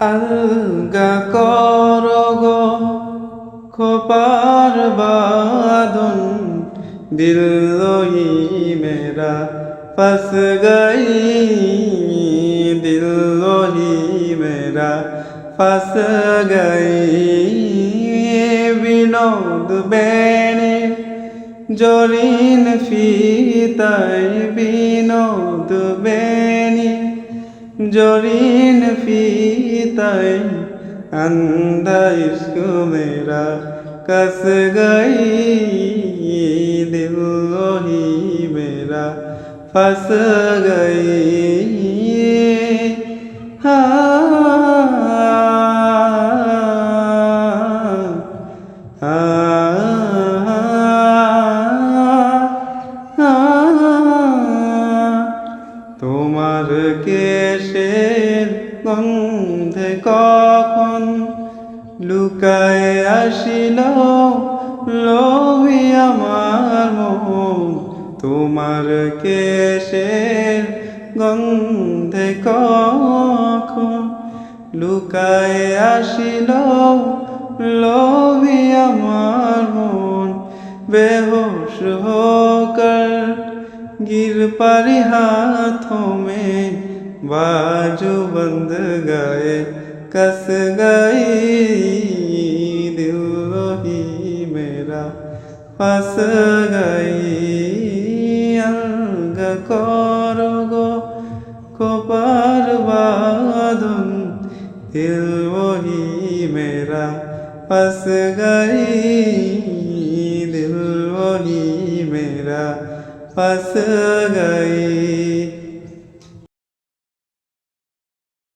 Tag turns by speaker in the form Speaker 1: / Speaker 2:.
Speaker 1: আলগা করগ খোপার বাদন দিল হি মেরা ফস গই দিল হি মেরা ফস গই বিনোদ বেণে, জরিন ফিতাই বিনোদ বেণী, জরিন ফিতাই अंधा इश्क मेरा कस गई दिल ही मेरा फंस गई हाँ তোমার কেশের গন্ধে কখন লুকায় আসিল, লোভি আমার মোহ তোমার কেশের গন্ধে কখন লুকায় আসিল, লোভি আমার মন, বেহোশ হোকর गिर पर हाथों में बाजू बंद गए, कस गई दिल ही मेरा, फस गई अंग करोगो को पर बाधुन दिल ही मेरा, फस गई दिल वही मेरा, फस गई